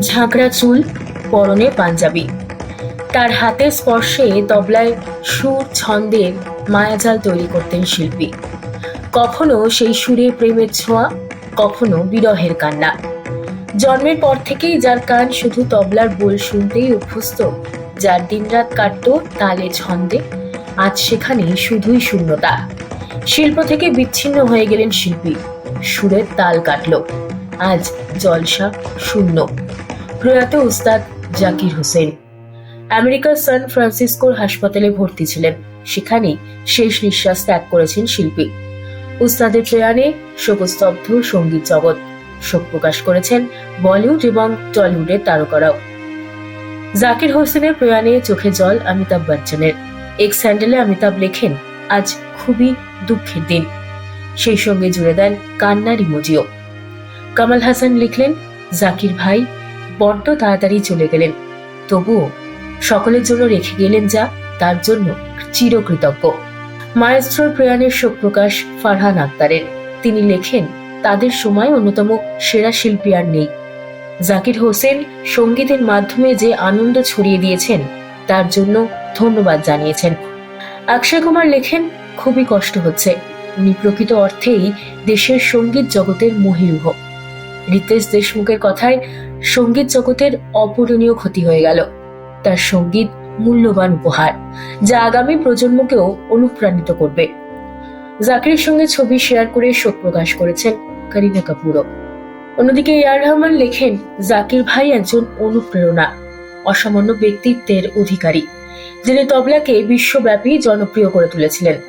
ঝাঁকড়া চুল, পরনে পাঞ্জাবি। তার হাতের স্পর্শে তবলায় সুর ছন্দের মায়াজাল তৈরি করতেন শিল্পী। কখনো সেই সুরে প্রেমের ছোঁয়া, কখনো বিরহের কান্না। জন্মের পর থেকেই যার কান শুধু তবলার বোল শুনতেই অভ্যস্ত, যার দিনরাত কাটতো তালে ছন্দে, আজ সেখানে শুধুই শূন্যতা। শিল্প থেকে বিচ্ছিন্ন হয়ে গেলেন শিল্পী, সুরের তাল কাটল, আজ জলসা শূন্য। প্রয়াত উস্তাদ জাকির হোসেন। আমেরিকার সান ফ্রান্সিসকোর হাসপাতালে ভর্তি ছিলেন। সেখানেই শেষ নিঃশ্বাস ত্যাগ করেছেন শিল্পী। উস্তাদের প্রয়াণে শোকস্তব্ধ সংগীত জগৎ। শোক প্রকাশ করেছেন বলিউড এবং টলিউডের তারকারাও। জাকির হোসেনের প্রয়াণে চোখে জল অমিতাভ বচ্চনের। এক্স হ্যান্ডেলে অমিতাভ লেখেন, আজ খুবই দুঃখের দিন। সেই সঙ্গে জুড়ে দেন কান্নার ইমোজিও। কামাল হাসান লিখলেন, জাকির ভাই বড্ড তাড়াতাড়ি চলে গেলেন। তবুও সকলের জন্য রেখে গেলেন যা তার জন্য চিরকৃতজ্ঞ। মায়েস্ত্রর প্রয়াণের শোক প্রকাশ ফারহান আক্তারের। তিনি লেখেন, তাদের সময় অন্যতম সেরা শিল্পী আর নেই। জাকির হোসেন সঙ্গীতের মাধ্যমে যে আনন্দ ছড়িয়ে দিয়েছেন, তার জন্য ধন্যবাদ জানিয়েছেন। অক্ষয় কুমার লেখেন, খুবই কষ্ট হচ্ছে। উনি প্রকৃত অর্থেই দেশের সংগীত জগতের মহিরুহ। রিতেশ দেশমুখের কথায় সংগীত জগতের অপূরণীয় ক্ষতি হয়ে গেল। তার সংগীত মূল্যবান উপহার, যা আগামী প্রজন্মকেও অনুপ্রাণিত করবে। জাকিরের সঙ্গে ছবি শেয়ার করে শোক প্রকাশ করেছেন করিনা কাপুরও। অন্যদিকে এয়ার রহমান লেখেন, জাকির ভাই একজন অনুপ্রেরণা, অসামান্য ব্যক্তিত্বের অধিকারী, যিনি তবলাকে বিশ্বব্যাপী জনপ্রিয় করে তুলেছিলেন।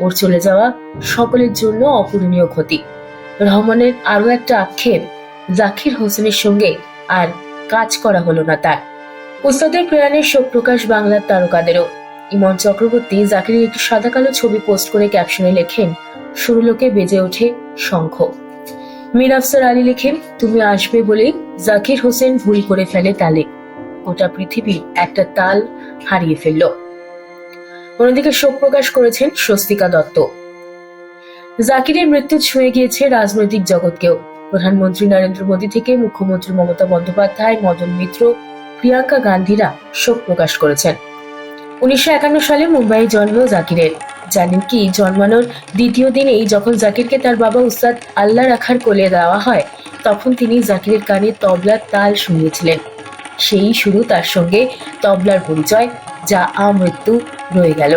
ওর চলে যাওয়া সকলের জন্য অপূরণীয় ক্ষতি। রহমানের আরও একটা আক্ষেপ জাকির হোসেনের সঙ্গে আর কাজ করা হলো না তার। উস্তাদের প্রয়াণের শোক প্রকাশ বাংলার তারকাদেরও। ইমন চক্রবর্তী জাকিরের একটি সাদা কালো ছবি পোস্ট করে ক্যাপশনে লেখেন, সুরলোকে বেজে ওঠে শঙ্খ। মীর আফসার আলী লেখেন, তুমি আসবে বলেই জাকির হোসেন ভুল করে ফেলে তালে। গোটা পৃথিবী একটা তাল হারিয়ে ফেলল। অন্যদিকে শোক প্রকাশ করেছেন স্বস্তিকা দত্ত। জাকিরের মৃত্যু ছুঁয়ে গিয়েছে রাজনৈতিক জগৎকেও। প্রধানমন্ত্রী নরেন্দ্র মোদী থেকে মুখ্যমন্ত্রী মমতা বন্দ্যোপাধ্যায়, মদন মিত্র, প্রিয়াঙ্কা গান্ধীরা শোক প্রকাশ করেছেন। উনিশশো একান্ন সালে মুম্বাইয়ে জন্ম জাকিরের। জানেন কি, জন্মানোর দ্বিতীয় দিনেই যখন জাকিরকে তার বাবা উস্তাদ আল্লাহ রাখার কোলে দেওয়া হয়, তখন তিনি জাকিরের কানে তবলার তাল শুনিয়েছিলেন। সেই শুরু তার সঙ্গে তবলার পরিচয়, যা আমৃত্যু রয়ে গেল।